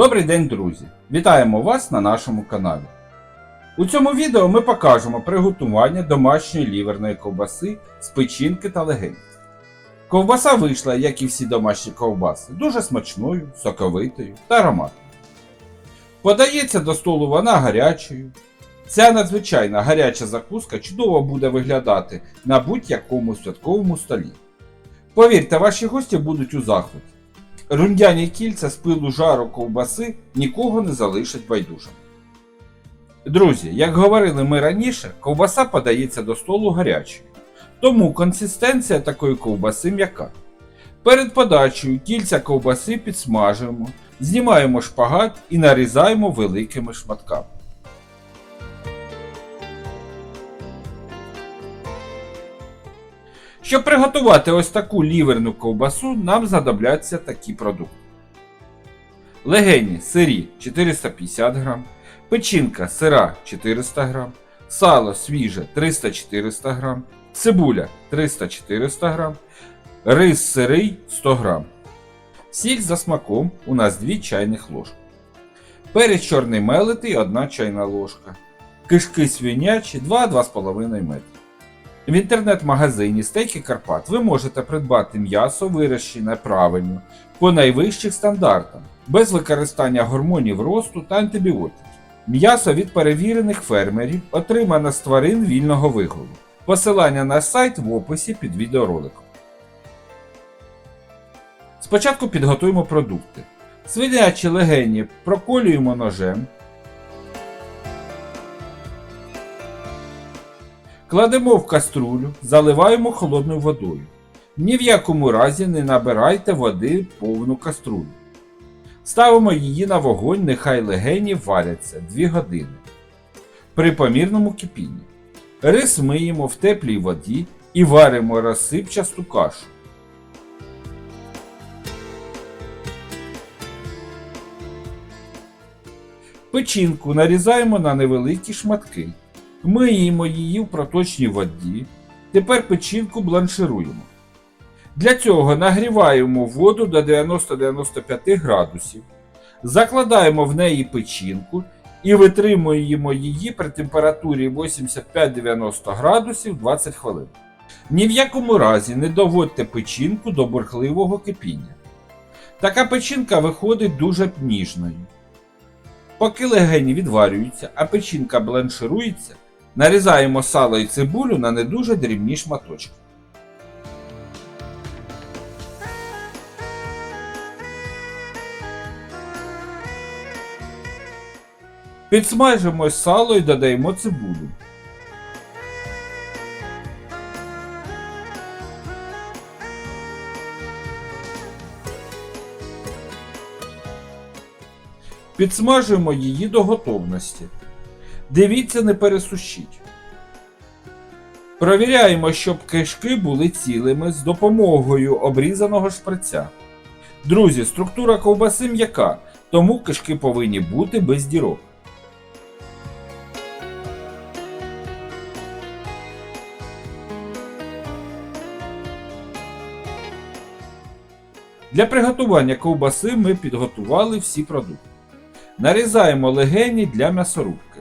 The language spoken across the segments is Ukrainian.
Добрий день, друзі! Вітаємо вас на нашому каналі. У цьому відео ми покажемо приготування домашньої ліверної ковбаси з печінки та легень. Ковбаса вийшла, як і всі домашні ковбаси, дуже смачною, соковитою та ароматною. Подається до столу вона гарячою. Ця надзвичайна гаряча закуска чудово буде виглядати на будь-якому святковому столі. Повірте, ваші гості будуть у захваті. Рундяні кільця з пилу жару ковбаси нікого не залишать байдужим. Друзі, як говорили ми раніше, ковбаса подається до столу гарячою. Тому консистенція такої ковбаси м'яка. Перед подачею кільця ковбаси підсмажуємо, знімаємо шпагат і нарізаємо великими шматками. Щоб приготувати ось таку ліверну ковбасу, нам знадобляться такі продукти. Легені сирі 450 г, печінка сира 400 г, сало свіже 300-400 г, цибуля 300-400 г, рис сирий 100 г. Сіль за смаком у нас 2 чайних ложки. Перець чорний мелитий 1 чайна ложка. Кишки свинячі 2-2,5 метри. В інтернет-магазині Стейки Карпат ви можете придбати м'ясо, вирощене правильно, по найвищих стандартам, без використання гормонів росту та антибіотиків. М'ясо від перевірених фермерів отримане з тварин вільного виголу. Посилання на сайт в описі під відеороликом. Спочатку підготуємо продукти. Свинячі легені проколюємо ножем. Кладемо в каструлю, заливаємо холодною водою. Ні в якому разі не набирайте води повну каструлю. Ставимо її на вогонь, нехай легені варяться 2 години. При помірному кипінні. Рис миємо в теплій воді і варимо розсипчасту кашу. Печінку нарізаємо на невеликі шматки. Миємо її в проточній воді. Тепер печінку бланшируємо. Для цього нагріваємо воду до 90-95 градусів, закладаємо в неї печінку і витримуємо її при температурі 85-90 градусів 20 хвилин. Ні в якому разі не доводьте печінку до бурхливого кипіння. Така печінка виходить дуже ніжною. Поки легені відварюються, а печінка бланширується, нарізаємо сало і цибулю на не дуже дрібні шматочки. Підсмажимо сало і додаємо цибулю. Підсмажуємо її до готовності. Дивіться, не пересушіть. Провіряємо, щоб кишки були цілими з допомогою обрізаного шприця. Друзі, структура ковбаси м'яка, тому кишки повинні бути без дірок. Для приготування ковбаси ми підготували всі продукти. Нарізаємо легені для м'ясорубки.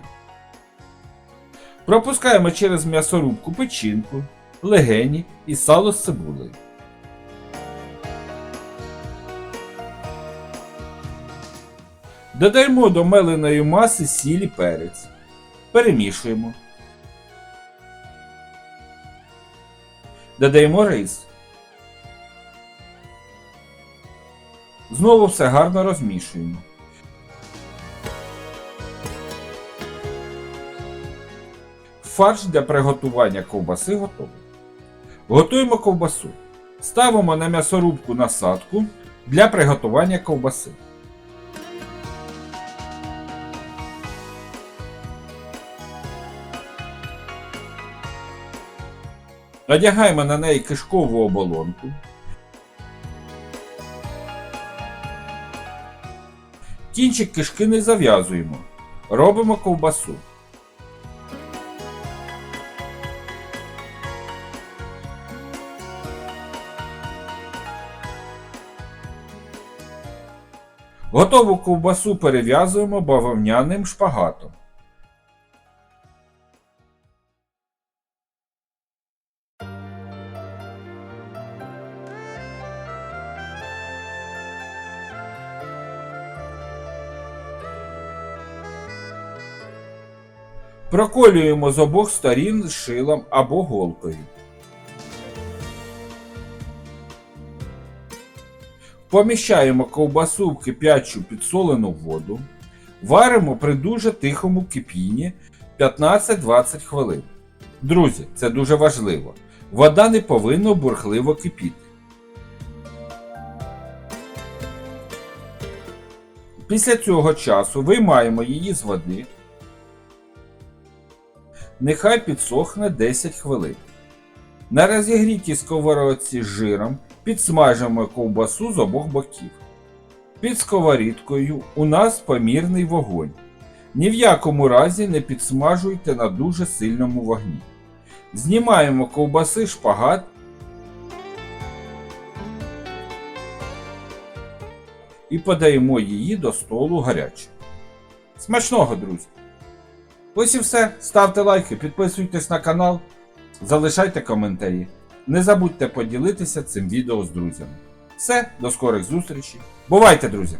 Пропускаємо через м'ясорубку печінку, легені і сало з цибулею. Додаємо до меленої маси сіль і перець. Перемішуємо. Додаємо рис. Знову все гарно розмішуємо. Фарш для приготування ковбаси готовий. Готуємо ковбасу. Ставимо на м'ясорубку насадку для приготування ковбаси. Надягаємо на неї кишкову оболонку. Кінчик кишки не зав'язуємо. Робимо ковбасу. Готову ковбасу перев'язуємо бавовняним шпагатом. Проколюємо з обох сторін шилом або голкою. Поміщаємо ковбасу в кип'ячу підсолену воду. Варимо при дуже тихому кипінні 15-20 хвилин. Друзі, це дуже важливо. Вода не повинна бурхливо кипіти. Після цього часу виймаємо її з води. Нехай підсохне 10 хвилин. На розігрітій сковородці з жиром підсмажимо ковбасу з обох боків. Під сковорідкою у нас помірний вогонь. Ні в якому разі не підсмажуйте на дуже сильному вогні. Знімаємо ковбаси шпагат. І подаємо її до столу гарячою. Смачного, друзі! Ось і все. Ставте лайки, підписуйтесь на канал, залишайте коментарі. Не забудьте поділитися цим відео з друзями. Все, до скорих зустрічей. Бувайте, друзі!